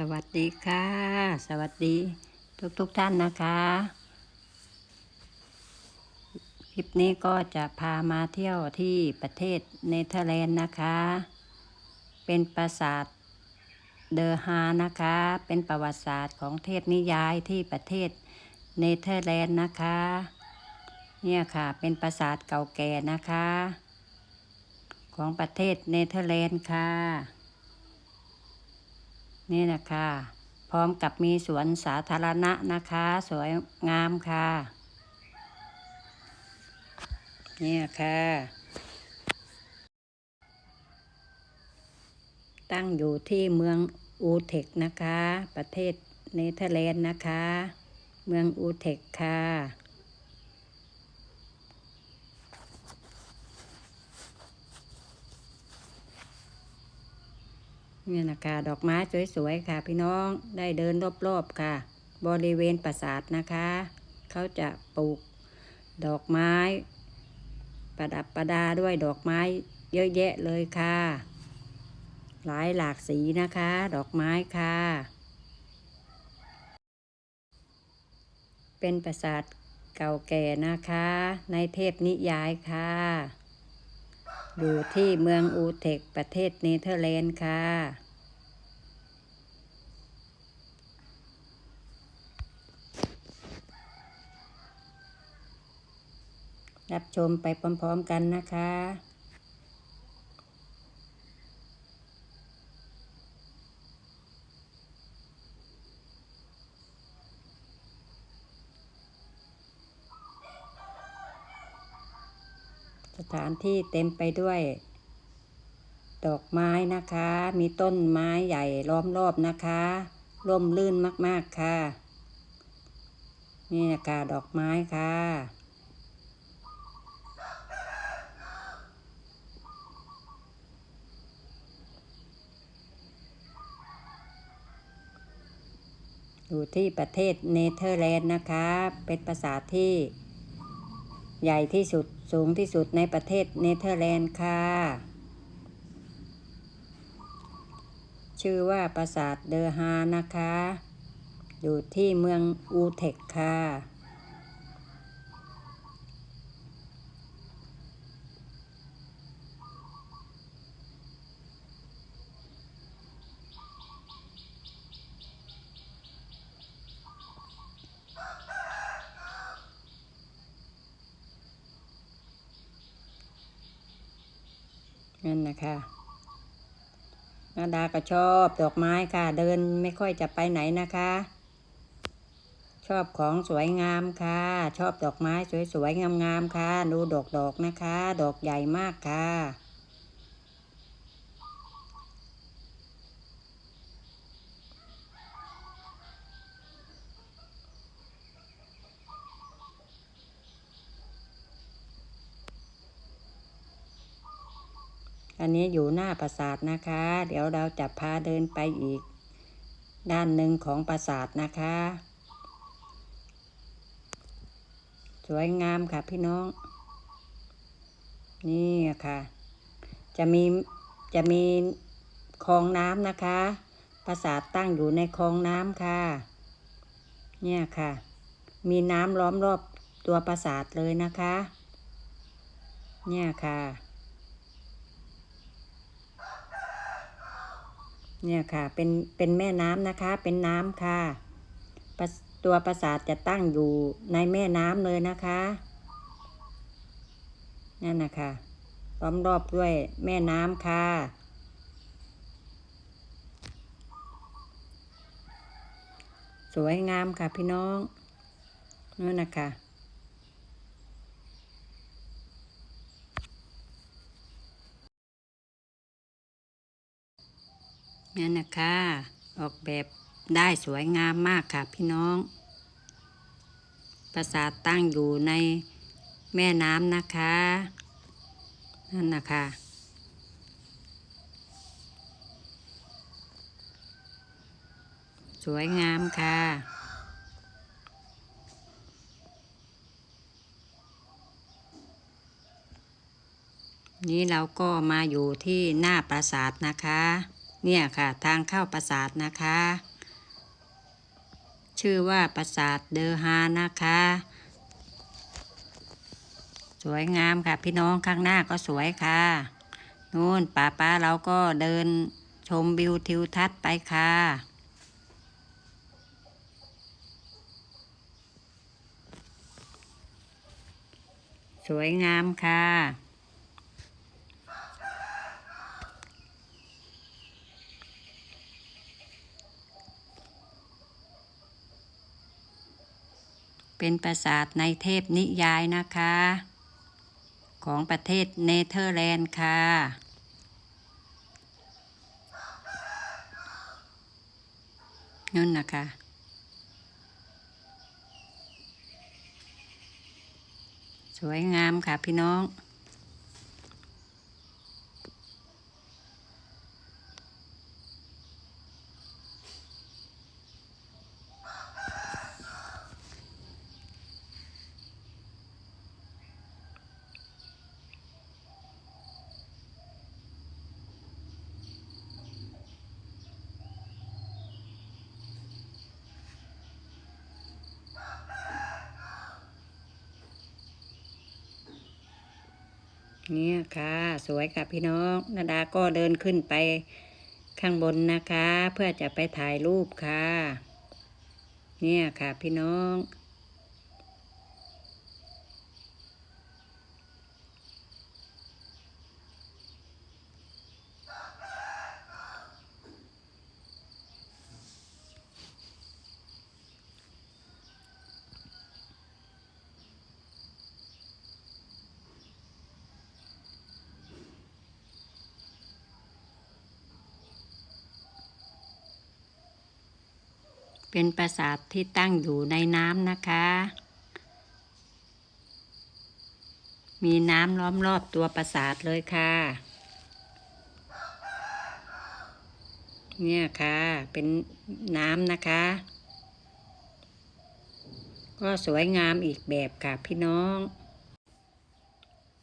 สวัสดีค่ะ สวัสดีทุกทุกท่านนะคะ คลิปนี้ก็จะพามาเที่ยวที่ประเทศเนเธอร์แลนด์นะคะ เป็นปราสาทเดอฮานะคะ เป็นประวัติศาสตร์ของเทพนิยายที่ประเทศเนเธอร์แลนด์นะคะ เนี่ยค่ะเป็นปราสาทเก่าแก่นะคะ ของประเทศเนเธอร์แลนด์ค่ะ นี่นะคะ พร้อมกับมีสวนสาธารณะนะคะ สวยงามค่ะนี่ค่ะ ตั้งอยู่ที่เมืองอูเทกนะคะ ประเทศเนเธอร์แลนด์นะคะ เมืองอูเทกค่ะ เนี่ยนะคะดอกไม้สวยๆค่ะ พี่น้องได้เดินรอบๆค่ะ บริเวณปราสาทนะคะ เขาจะปลูกดอกไม้ ประดับประดาด้วยดอกไม้เยอะแยะเลยค่ะ หลายหลากสีนะคะ ดอกไม้ค่ะ เป็นปราสาทเก่าแก่นะคะ ในเทพนิยายค่ะ อยู่ที่เมืองอูเทกประเทศเนเธอร์แลนด์ค่ะ รับชมไปพร้อมๆกันนะคะ สถานที่เต็มไปด้วย ดอกไม้นะคะ มีต้นไม้ใหญ่ล้อมรอบนะคะ ร่มรื่นมากๆค่ะ นี่นะคะดอกไม้ค่ะอยู่ที่ประเทศเนเธอร์แลนด์นะคะ เป็นปราสาที่ใหญ่ที่สุด สูงที่สุดในประเทศเนเธอร์แลนด์ค่ะ ชื่อว่าปราสาทเดอฮานะคะ อยู่ที่เมืองอูเทกค่ะ นั่นนะคะนาดาก็ชอบดอกไม้ค่ะ เดินไม่ค่อยจะไปไหนนะคะ ชอบของสวยงามค่ะ ชอบดอกไม้สวยๆงามๆค่ะ ดูดอกๆนะคะ ดอกใหญ่มากค่ะ อันนี้อยู่หน้าปราสาทนะคะ เดี๋ยวเราจะพาเดินไปอีก ด้านหนึ่งของปราสาทนะคะ สวยงามค่ะพี่น้อง นี่ค่ะ จะมีจะมีคลองน้ำนะคะ ปราสาทตั้งอยู่ในคลองน้ำค่ะ เนี่ยค่ะ มีน้ำล้อมรอบตัวปราสาทเลยนะคะ เนี่ยค่ะ เนี่ยค่ะ เป็นเป็นแม่น้ำนะคะ เป็นน้ำค่ะ ตัวปราสาทจะตั้งอยู่ในแม่น้ำเลยนะคะนั่นนะคะล้อมรอบด้วยแม่น้ำค่ะ สวยงามค่ะพี่น้องนั่นนะคะ นั่นนะคะ ออกแบบได้สวยงามมากค่ะพี่น้อง ปราสาทตั้งอยู่ในแม่น้ำนะคะ นั่นนะคะ สวยงามค่ะนี่เราก็มาอยู่ที่หน้าปราสาทนะคะ เนี่ยค่ะทางเข้าปราสาทนะคะ ชื่อว่าปราสาทเดอฮานะคะ สวยงามค่ะพี่น้องข้างหน้าก็สวยค่ะนู่นป้าป้าเราก็เดินชมวิวทิวทัศน์ไปค่ะสวยงามค่ะ เป็นปราสาทในเทพนิยายนะคะ ของประเทศเนเธอร์แลนด์ค่ะ นั่นนะคะสวยงามค่ะพี่น้อง เนี่ยค่ะ สวยค่ะพี่น้องนาดาก็เดินขึ้นไปข้างบนนะคะ เพื่อจะไปถ่ายรูปค่ะ เนี่ยค่ะพี่น้อง เป็นปราสาทที่ตั้งอยู่ในน้ำนะคะ มีน้ำล้อมรอบตัวปราสาทเลยค่ะ เนี่ยค่ะ เป็นน้ำนะคะ ก็สวยงามอีกแบบค่ะพี่น้อง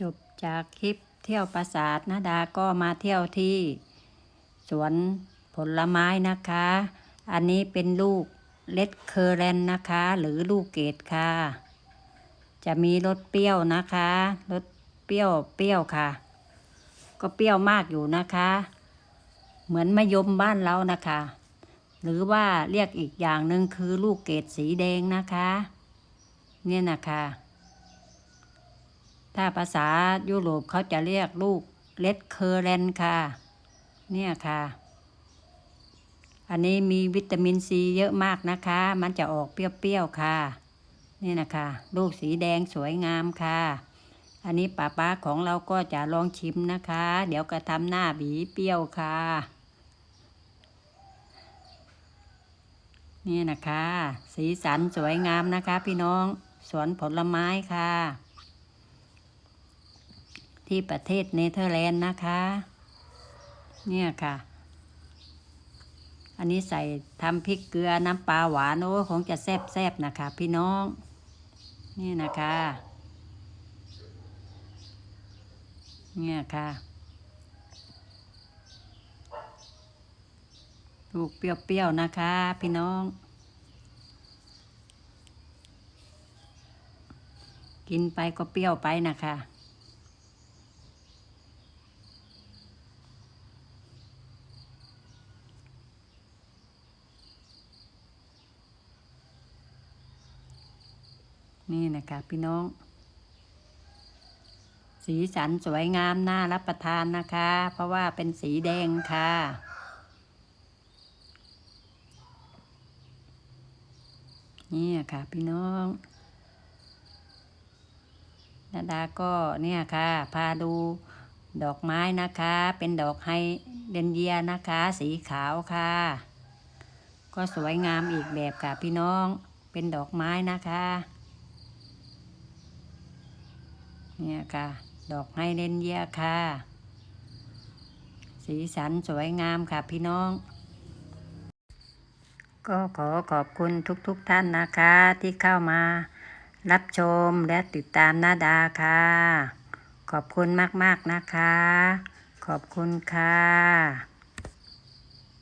จบจากคลิปเที่ยวปราสาทนาดาก็มาเที่ยวที่ สวนผลไม้นะคะ อันนี้เป็นลูก เลดเคอร์แรนนะคะ หรือลูกเกดค่ะ จะมีรสเปรี้ยวนะคะรสเปรี้ยวเปรี้ยวค่ะ ก็เปรี้ยวมากอยู่นะคะ เหมือนมะยมบ้านเรานะคะ หรือว่าเรียกอีกอย่างหนึ่งคือลูกเกดสีแดงนะคะ เนี่ยนะคะ ถ้าภาษายุโรปเขาจะเรียกลูกเลดเคอร์แรนค่ะ เนี่ยค่ะ อันนี้มีวิตามินซีเยอะมากนะคะ มันจะออกเปรี้ยวๆค่ะ นี่นะคะลูกสีแดงสวยงามค่ะ อันนี้ป้าป้าของเราก็จะลองชิมนะคะ เดี๋ยวก็ทำหน้าบีเปรี้ยวค่ะ นี่นะคะ สีสันสวยงามนะคะ พี่น้องสวนผลไม้ค่ะ ที่ประเทศเนเธอร์แลนด์นะคะ เนี่ยค่ะ อันนี้ใส่ทำพริกเกลือน้ำปลาหวานโอ้คงจะแซ่บๆนะคะ พี่น้อง นี่นะคะ เนี่ยค่ะ ลูกเปรี้ยวๆนะคะ พี่น้อง กินไปก็เปรี้ยวไปนะคะ นี่นะคะพี่น้อง สีสันสวยงามน่ารับประทานนะคะ เพราะว่าเป็นสีแดงค่ะนี่ค่ะพี่น้องนาดาก็เนี่ยค่ะ พาดูดอกไม้นะคะ เป็นดอกไฮเดนเยียนะคะ สีขาวค่ะ ก็สวยงามอีกแบบค่ะพี่น้อง เป็นดอกไม้นะคะ เนี่ยค่ะ ดอกไฮเล่นเยียค่ะ สีสันสวยงามค่ะพี่น้อง ก็ขอขอบคุณทุกๆทท่านนะคะที่เข้ามารับชมและติดตามนาดาค่ะ ขอบคุณมาก ๆ นะคะ ขอบคุณค่ะ